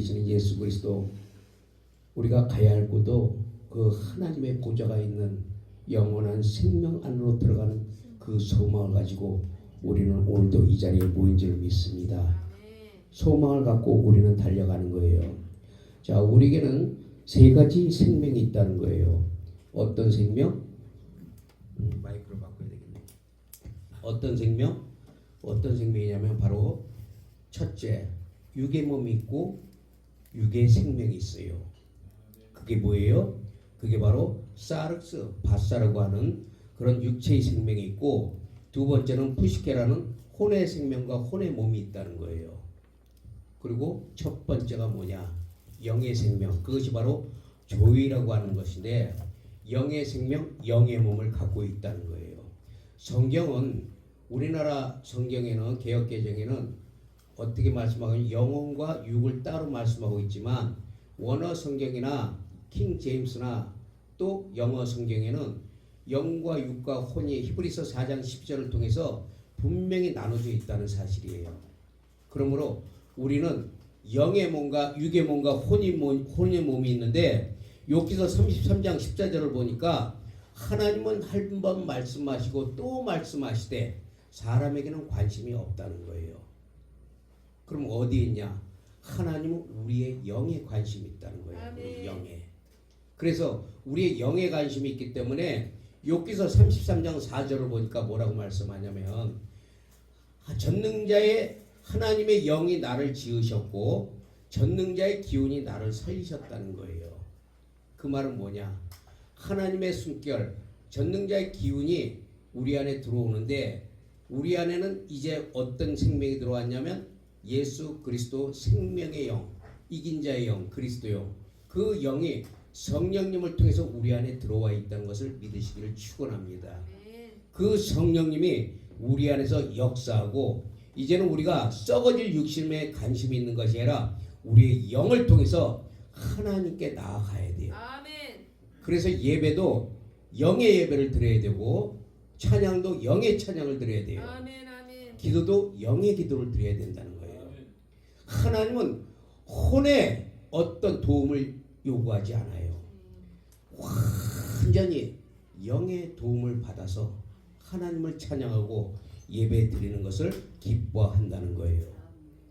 이제는 예수 그리스도 우리가 가야 할 곳도 그 하나님의 보좌가 있는 영원한 생명 안으로 들어가는 그 소망을 가지고 우리는 오늘도 이 자리에 모인 줄 믿습니다. 소망을 갖고 우리는 달려가는 거예요. 자, 우리에게는 세 가지 생명이 있다는 거예요. 어떤 생명? 음, 마이크를 바꿔야 되겠네. 어떤 생명? 어떤 생명이냐면 바로 첫째, 육의 몸이 있고 육의 생명이 있어요. 그게 뭐예요? 그게 바로 사르스, 바사라고 하는 그런 육체의 생명이 있고 두 번째는 푸시케라는 혼의 생명과 혼의 몸이 있다는 거예요. 그리고 첫 번째가 뭐냐? 영의 생명. 그것이 바로 조이라고 하는 것인데 영의 생명, 영의 몸을 갖고 있다는 거예요. 성경은 우리나라 성경에는 개혁 개정에는 어떻게 말씀하면 영혼과 육을 따로 말씀하고 있지만 원어 성경이나 킹 제임스나 또 영어 성경에는 영과 육과 혼이 히브리서 4장 10절을 통해서 분명히 나눠져 있다는 사실이에요. 그러므로 우리는 영의 몸과 육의 몸과 혼이 몸, 혼의 몸이 있는데 여기서 33장 14절을 보니까 하나님은 한 번 말씀하시고 또 말씀하시되 사람에게는 관심이 없다는 거예요. 그럼 어디 있냐? 하나님은 우리의 영에 관심이 있다는 거예요. 우리 영에. 그래서 우리의 영에 관심이 있기 때문에 여기서 33장 4절을 보니까 뭐라고 말씀하냐면 아, 전능자의 하나님의 영이 나를 지으셨고 전능자의 기운이 나를 살리셨다는 거예요. 그 말은 뭐냐? 하나님의 숨결, 전능자의 기운이 우리 안에 들어오는데 우리 안에는 이제 어떤 생명이 들어왔냐면 예수 그리스도 생명의 영, 이긴 자의 영, 그리스도 영. 그 영이 성령님을 통해서 우리 안에 들어와 있다는 것을 믿으시기를 축원합니다. 그 성령님이 우리 안에서 역사하고 이제는 우리가 썩어질 육신에 관심이 있는 것이 아니라 우리의 영을 통해서 하나님께 나아가야 돼요. 아멘. 그래서 예배도 영의 예배를 드려야 되고 찬양도 영의 찬양을 드려야 돼요. 아멘. 아멘. 기도도 영의 기도를 드려야 된다는. 하나님은 혼의 어떤 도움을 요구하지 않아요. 완전히 영의 도움을 받아서 하나님을 찬양하고 예배 드리는 것을 기뻐한다는 거예요.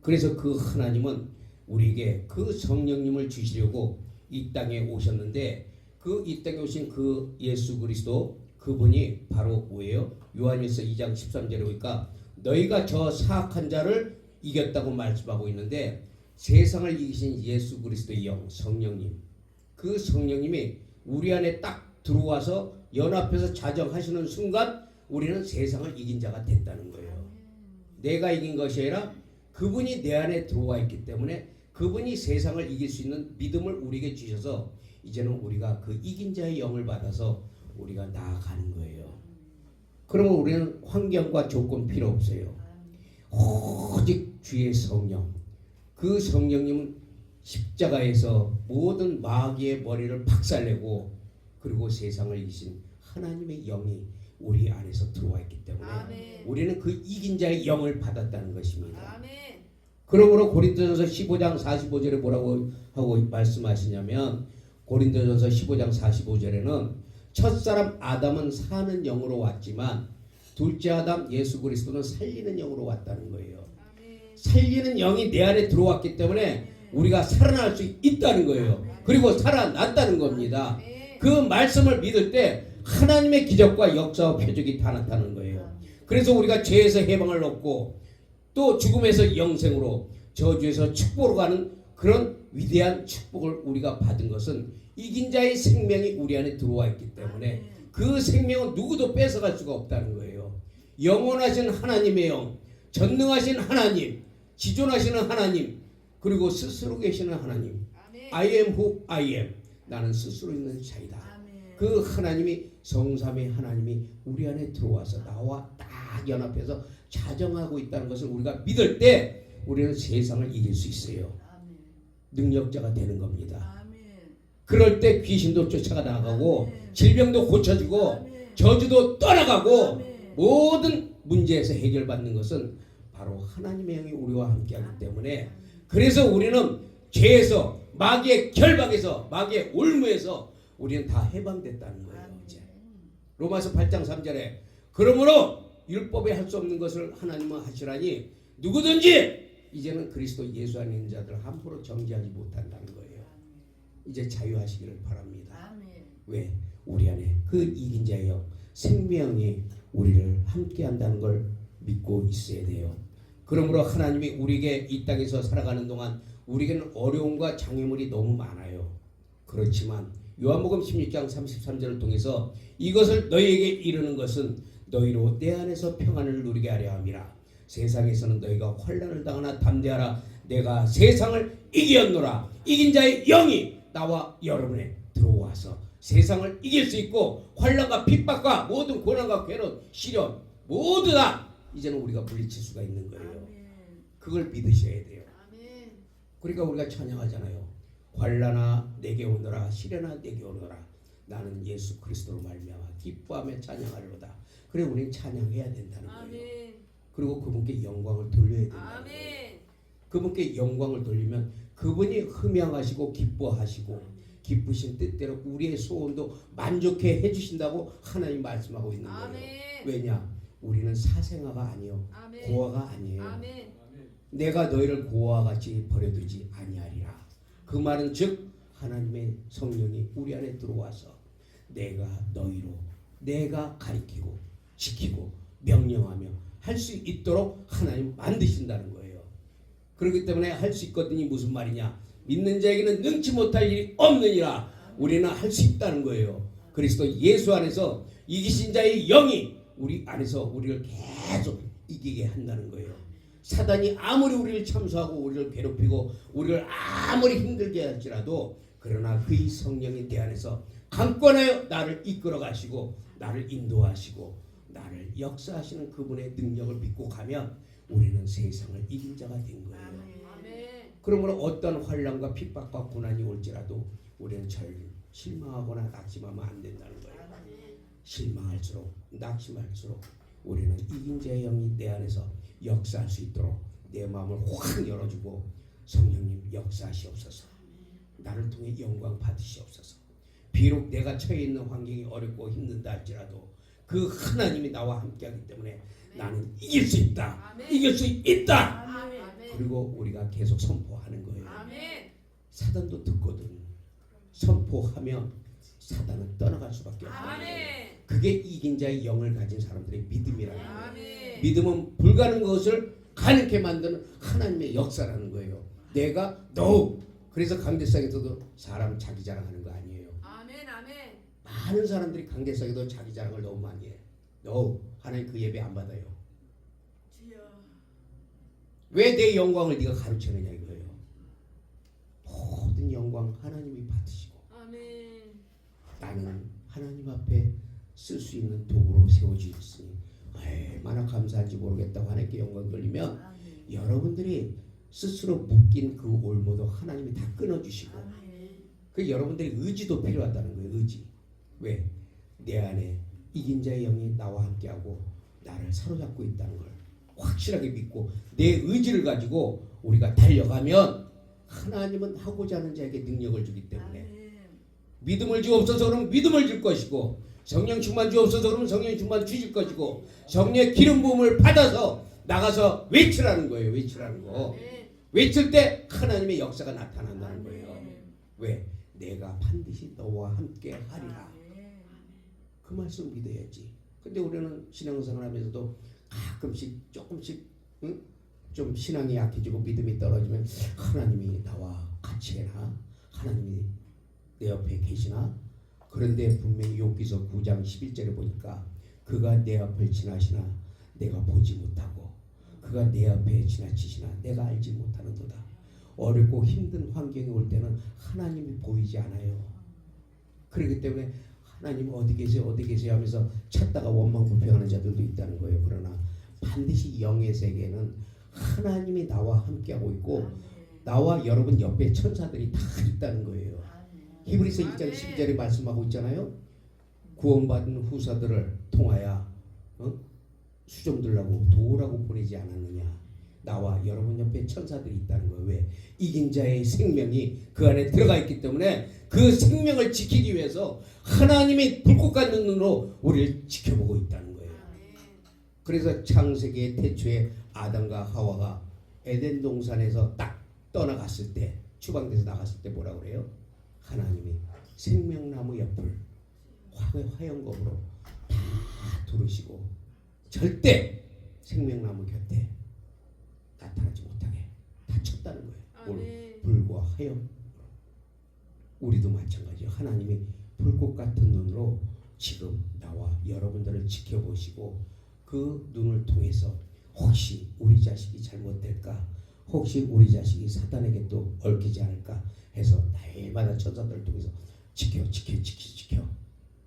그래서 그 하나님은 우리에게 그 성령님을 주시려고 이 땅에 오셨는데 그 이 땅에 오신 그 예수 그리스도 그분이 바로 뭐예요? 요한일서 2장 13절에 보니까 너희가 저 사악한 자를 이겼다고 말씀하고 있는데 세상을 이기신 예수 그리스도의 영 성령님 그 성령님이 우리 안에 딱 들어와서 연합해서 자정하시는 순간 우리는 세상을 이긴 자가 됐다는 거예요. 내가 이긴 것이 아니라 그분이 내 안에 들어와 있기 때문에 그분이 세상을 이길 수 있는 믿음을 우리에게 주셔서 이제는 우리가 그 이긴 자의 영을 받아서 우리가 나아가는 거예요. 그러면 우리는 환경과 조건 필요 없어요. 오직 주의 성령. 그 성령님은 십자가에서 모든 마귀의 머리를 박살내고 그리고 세상을 이기신 하나님의 영이 우리 안에서 들어와 있기 때문에 아멘. 우리는 그 이긴 자의 영을 받았다는 것입니다. 아멘. 그러므로 고린도전서 15장 45절에 뭐라고 하고 말씀하시냐면 고린도전서 15장 45절에는 첫사람 아담은 사는 영으로 왔지만 둘째 아담 예수 그리스도는 살리는 영으로 왔다는 거예요. 살리는 영이 내 안에 들어왔기 때문에 우리가 살아날 수 있다는 거예요. 그리고 살아났다는 겁니다. 그 말씀을 믿을 때 하나님의 기적과 역사와 표적이 다 나타나는 거예요. 그래서 우리가 죄에서 해방을 얻고 또 죽음에서 영생으로 저주에서 축복으로 가는 그런 위대한 축복을 우리가 받은 것은 이긴 자의 생명이 우리 안에 들어와 있기 때문에 그 생명은 누구도 뺏어갈 수가 없다는 거예요. 영원하신 하나님의 영, 전능하신 하나님, 지존하시는 하나님, 그리고 스스로 계시는 하나님. 아멘. I am who I am. 나는 스스로 있는 자이다. 아멘. 그 하나님이 성삼의 하나님이 우리 안에 들어와서 나와 딱 연합해서 자정하고 있다는 것을 우리가 믿을 때 우리는 세상을 이길 수 있어요. 아멘. 능력자가 되는 겁니다. 아멘. 그럴 때 귀신도 쫓아가 나가고 아멘. 질병도 고쳐지고 아멘. 저주도 떠나가고 아멘. 모든 문제에서 해결받는 것은 바로 하나님의 영이 우리와 함께하기 때문에 그래서 우리는 죄에서 마귀의 결박에서 마귀의 올무에서 우리는 다 해방됐다는 거예요. 이제 로마서 8장 3절에 그러므로 율법에 할 수 없는 것을 하나님은 하시라니 누구든지 이제는 그리스도 예수 안에 있는 자들 함부로 정죄하지 못한다는 거예요. 이제 자유하시기를 바랍니다. 왜? 우리 안에 그 이긴 자의 영, 생명이 우리를 함께 한다는 걸 믿고 있어야 돼요. 그러므로 하나님이 우리에게 이 땅에서 살아가는 동안 우리에게는 어려움과 장애물이 너무 많아요. 그렇지만 요한복음 16장 33절을 통해서 이것을 너희에게 이르는 것은 너희로 내 안에서 평안을 누리게 하려 함이라. 세상에서는 너희가 환란을 당하나 담대하라. 내가 세상을 이겼노라. 이긴 자의 영이 나와 여러분에 들어와서 세상을 이길 수 있고 환란과 핍박과 모든 고난과 괴로움, 시련 모두 다 이제는 우리가 물리칠 수가 있는 거예요. 그걸 믿으셔야 돼요. 그러니까 우리가 찬양하잖아요. 환란아 내게 오너라 시련아 내게 오너라 나는 예수 그리스도로 말미암아 기뻐하며 찬양하리로다. 그래 우리는 찬양해야 된다는 거예요. 아멘. 그리고 그분께 영광을 돌려야 된다는 거예요. 그분께 영광을 돌리면 그분이 흠양하시고 기뻐하시고 기쁘신 뜻대로 우리의 소원도 만족해 해주신다고 하나님 말씀하고 있는 거예요. 아멘. 왜냐? 우리는 사생아가 아니요. 고아가 아니에요. 아멘. 내가 너희를 고아와 같이 버려두지 아니하리라. 그 말은 즉 하나님의 성령이 우리 안에 들어와서 내가 너희로 내가 가리키고 지키고 명령하며 할 수 있도록 하나님 만드신다는 거예요. 그렇기 때문에 할 수 있거든이 무슨 말이냐? 믿는 자에게는 능치 못할 일이 없느니라. 우리는 할 수 있다는 거예요. 그리스도 예수 안에서 이기신 자의 영이 우리 안에서 우리를 계속 이기게 한다는 거예요. 사단이 아무리 우리를 참수하고 우리를 괴롭히고 우리를 아무리 힘들게 할지라도 그러나 그의 성령이 내 안에서 강권하여 나를 이끌어 가시고 나를 인도하시고 나를 역사하시는 그분의 능력을 믿고 가면 우리는 세상을 이긴 자가 된 거예요. 아멘. 그러므로 어떤 환란과 핍박과 고난이 올지라도 우리는 절 실망하거나 낙심하면 안 된다는. 실망할수록 낙심할수록 우리는 이긴 자의 영이 내 안에서 역사할 수 있도록 내 마음을 확 열어주고 성령님 역사하시옵소서. 나를 통해 영광 받으시옵소서. 비록 내가 처해 있는 환경이 어렵고 힘든다 할지라도 그 하나님이 나와 함께하기 때문에 나는 이길 수 있다. 이길 수 있다. 그리고 우리가 계속 선포하는 거예요. 사단도 듣거든. 선포하면 사단은 떠나갈 수밖에 없어요. 아멘. 그게 이긴 자의 영을 가진 사람들의 믿음이라는 거예요. 아멘. 믿음은 불가능한 것을 가능케 만드는 하나님의 역사라는 거예요. 내가 너 그래서 강대상에서도 사람 자기 자랑하는 거 아니에요. 아멘. 아멘. 많은 사람들이 강대상에도 자기 자랑을 너무 많이 해. 너 하나님 그 예배 안 받아요. 왜 내 영광을 네가 가르치느냐 이거예요. 모든 영광 하나님이 받으시고 아멘. 나는 하나님 앞에 쓸 수 있는 도구로 세워주셨으니 얼마나 감사한지 모르겠다고 하나님께 영광 돌리면 아멘. 여러분들이 스스로 묶인 그 올무도 하나님이 다 끊어주시고 아멘. 그 여러분들의 의지도 필요하다는 거예요 의지 왜? 내 안에 이긴 자의 영이 나와 함께하고 나를 사로잡고 있다는 걸 확실하게 믿고 내 의지를 가지고 우리가 달려가면 하나님은 하고자 하는 자에게 능력을 주기 때문에. 믿음을 주옵소서 그러면 믿음을 줄 것이고 성령 충만 주옵소서 그러면 성령 충만 주실 것이고 성령의 기름 부음을 받아서 나가서 외치라는 거예요 외치라는 거 아멘. 외칠 때 하나님의 역사가 나타난다는 거예요 아멘. 왜? 내가 반드시 너와 함께 하리라 아멘. 그 말씀 믿어야지 근데 우리는 신앙생활 하면서도 가끔씩 조금씩 응? 좀 신앙이 약해지고 믿음이 떨어지면 하나님이 나와 같이 해나 하나님이 내 옆에 계시나 그런데 분명히 욥기서 9장 11절에 보니까 그가 내 앞을 지나시나 내가 보지 못하고 그가 내 앞에 지나치시나 내가 알지 못하는도다 어렵고 힘든 환경이 올 때는 하나님이 보이지 않아요 그렇기 때문에 하나님 어디 계세요 어디 계세요 하면서 찾다가 원망 불평하는 자들도 있다는 거예요 그러나 반드시 영의 세계는 하나님이 나와 함께하고 있고. 나와 여러분 옆에 천사들이 다 있다는 거예요. 히브리서 1장 12절에 말씀하고 있잖아요. 구원받은 후사들을 통하여 어? 수종들라고 도우라고 보내지 않았느냐. 나와 여러분 옆에 천사들이 있다는 거예요. 왜? 이긴 자의 생명이 그 안에 들어가 있기 때문에 그 생명을 지키기 위해서 하나님이 불꽃 같은 눈으로 우리를 지켜보고 있다는 거예요. 그래서 창세기의 태초에 아담과 하와가 에덴 동산에서 딱 떠나갔을 때 추방돼서 나갔을 때 뭐라 그래요? 하나님이 생명나무 옆을 화- 화영검으로 다 두르시고 절대 생명나무 곁에 나타나지 못하게 다 쳤다는 거예요. 뭘? 아멘. 불과 하영 우리도 마찬가지예요. 하나님이 불꽃 같은 눈으로 지금 나와 여러분들을 지켜보시고 그 눈을 통해서 혹시 우리 자식이 잘못될까 혹시 우리 자식이 사단에게 또 얽히지 않을까 해서 날마다 천사들을 통해서 지켜 지켜 지켜 지켜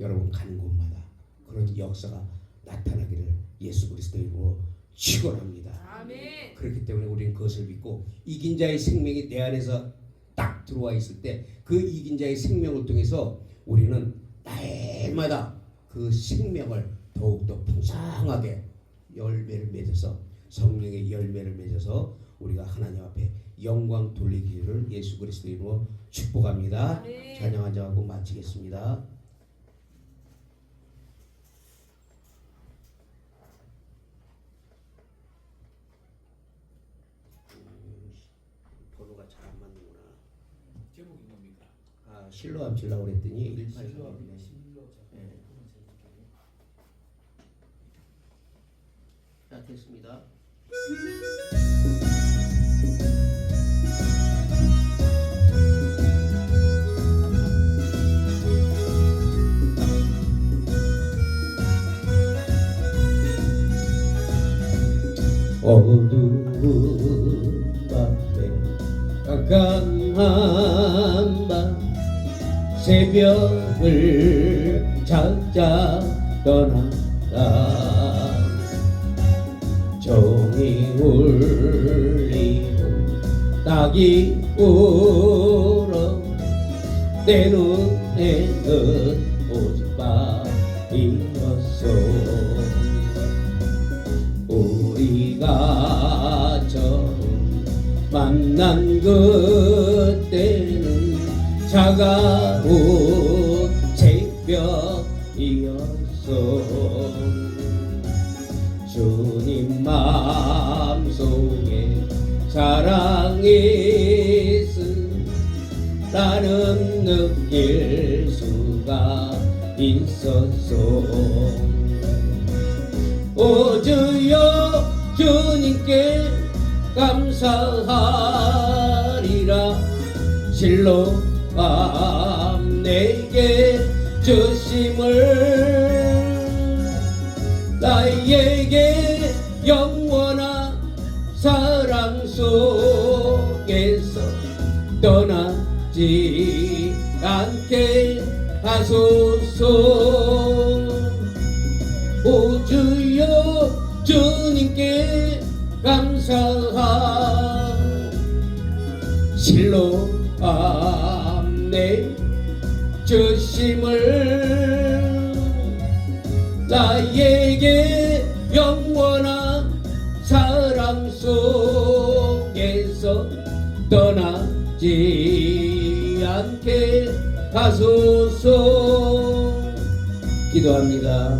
여러분 가는 곳마다 그런 역사가 나타나기를 예수 그리스도 이름으로 축원합니다. 아멘. 그렇기 때문에 우리는 그것을 믿고 이긴 자의 생명이 내 안에서 딱 들어와 있을 때 그 이긴 자의 생명을 통해서 우리는 날마다 그 생명을 더욱더 풍성하게 열매를 맺어서 성령의 열매를 맺어서 우리가 하나님 앞에 영광 돌리기를 예수 그리스도 이름으로 축복합니다. 아멘. 찬양 한장하고 마치겠습니다. 음, 번호가 잘 안 맞는구나. 제목이 뭡니까? 아 실로 합치려고 그랬더니 18 실로 이네 실로 네. 자 됐습니다. 울리고 낙이 울어 내 눈에는 오직 밤이었어 우리가 처음 만난 그때는 차가운 새벽 있었어 오 주여 주님께 감사하리라. 실로 밤 내게 주심을 나에게 영원한 사랑 속에서 떠나지 않게 하소서. 오 주여 주님께 감사하 실로 암내 주심을 나에게 영원한 사랑 속에서 떠나지 않게 하소서 기도합니다.